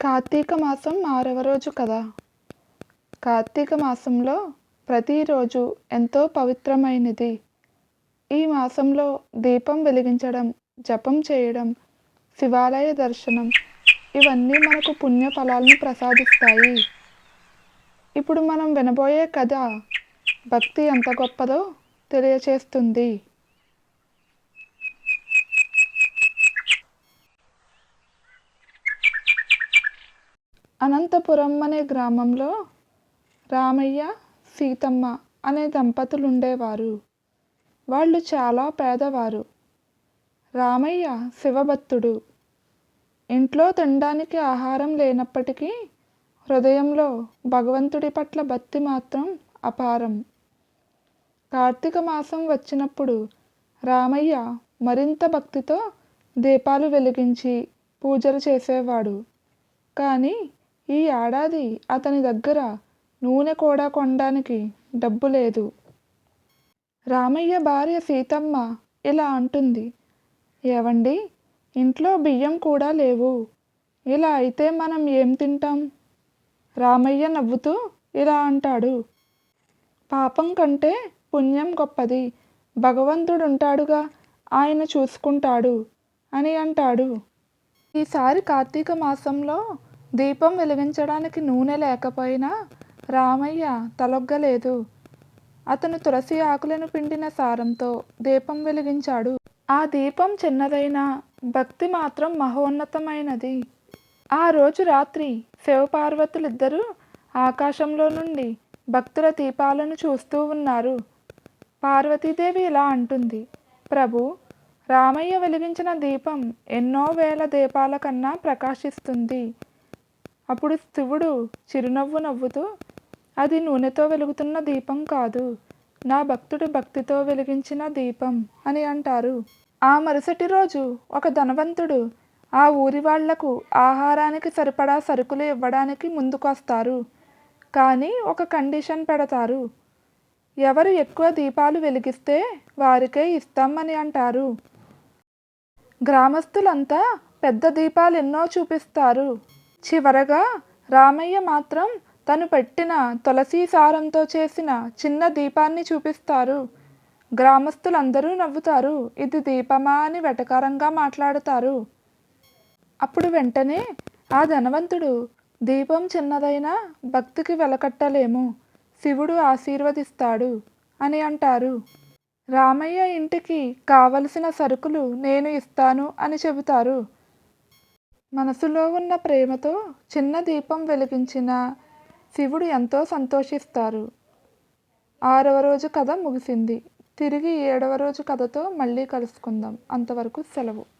కార్తీక మాసం ఆరవ రోజు కదా? కార్తీక మాసంలో ప్రతిరోజు ఎంతో పవిత్రమైనది. ఈ మాసంలో దీపం వెలిగించడం జపం చేయడం శివాలయ దర్శనం ఇవన్నీ మనకు పుణ్య ఫలాలను ప్రసాదిస్తాయి. ఇప్పుడు మనం వినబోయే కథ భక్తి ఎంత గొప్పదో తెలియచేస్తుంది. అనంతపురం అనే గ్రామంలో రామయ్య సీతమ్మ అనే దంపతులు ఉండేవారు వాళ్ళు చాలా పేదవారు. రామయ్య శివభక్తుడు. ఇంట్లో తినడానికి ఆహారం లేనప్పటికీ హృదయంలో భగవంతుడి పట్ల భక్తి మాత్రం అపారం. కార్తీక మాసం వచ్చినప్పుడు రామయ్య మరింత భక్తితో దీపాలు వెలిగించి పూజలు చేసేవాడు. కానీ ఈ ఏడాది అతని దగ్గర నూనె కూడా కొనడానికి డబ్బు లేదు. రామయ్య భార్య సీతమ్మ ఇలా అంటుంది ఏవండి ఇంట్లో బియ్యం కూడా లేవు. ఇలా అయితే మనం ఏం తింటాం రామయ్య నవ్వుతూ ఇలా అంటాడు పాపం కంటే పుణ్యం గొప్పది. భగవంతుడు ఉంటాడుగా ఆయన చూసుకుంటాడు అని అంటాడు. ఈసారి కార్తీక మాసంలో దీపం వెలిగించడానికి నూనె లేకపోయినా రామయ్య తలొగ్గలేదు. అతను తులసి ఆకులను పిండిన సారంతో దీపం వెలిగించాడు. ఆ దీపం చిన్నదైనా భక్తి మాత్రం మహోన్నతమైనది. ఆ రోజు రాత్రి శివపార్వతులిద్దరూ ఆకాశంలో నుండి భక్తుల దీపాలను చూస్తూ ఉన్నారు. పార్వతీదేవి ఇలా అంటుంది ప్రభు రామయ్య వెలిగించిన దీపం ఎన్నో వేల దీపాల కన్నా ప్రకాశిస్తుంది. అప్పుడు శివుడు చిరునవ్వు నవ్వుతూ అది నూనెతో వెలుగుతున్న దీపం కాదు నా భక్తుడి భక్తితో వెలిగించిన దీపం అని అంటారు. ఆ మరుసటి రోజు ఒక ధనవంతుడు ఆ ఊరి వాళ్ళకు ఆహారానికి సరిపడా సరుకులు ఇవ్వడానికి ముందుకొస్తారు. కానీ ఒక కండిషన్ పెడతారు. ఎవరు ఎక్కువ దీపాలు వెలిగిస్తే వారికే ఇస్తామని అంటారు. గ్రామస్తులంతా పెద్ద దీపాలు ఎన్నో చూపిస్తారు. చివరగా రామయ్య మాత్రం తను పెట్టిన తులసి సారంతో చేసిన చిన్న దీపాన్ని చూపిస్తారు. గ్రామస్తులందరూ నవ్వుతారు. ఇది దీపమా అని వెటకారంగా మాట్లాడుతారు. అప్పుడు వెంటనే ఆ ధనవంతుడు దీపం చిన్నదైనా భక్తికి వెలకట్టలేము. శివుడు ఆశీర్వదిస్తాడు అని అంటారు. రామయ్య ఇంటికి కావలసిన సరుకులు నేను ఇస్తాను అని చెబుతారు. మనసులో ఉన్న ప్రేమతో చిన్న దీపం వెలిగించిన శివుడు ఎంతో సంతోషిస్తారు. ఆరవ రోజు కథ ముగిసింది. తిరిగి ఏడవ రోజు కథతో మళ్ళీ కలుసుకుందాం. అంతవరకు సెలవు.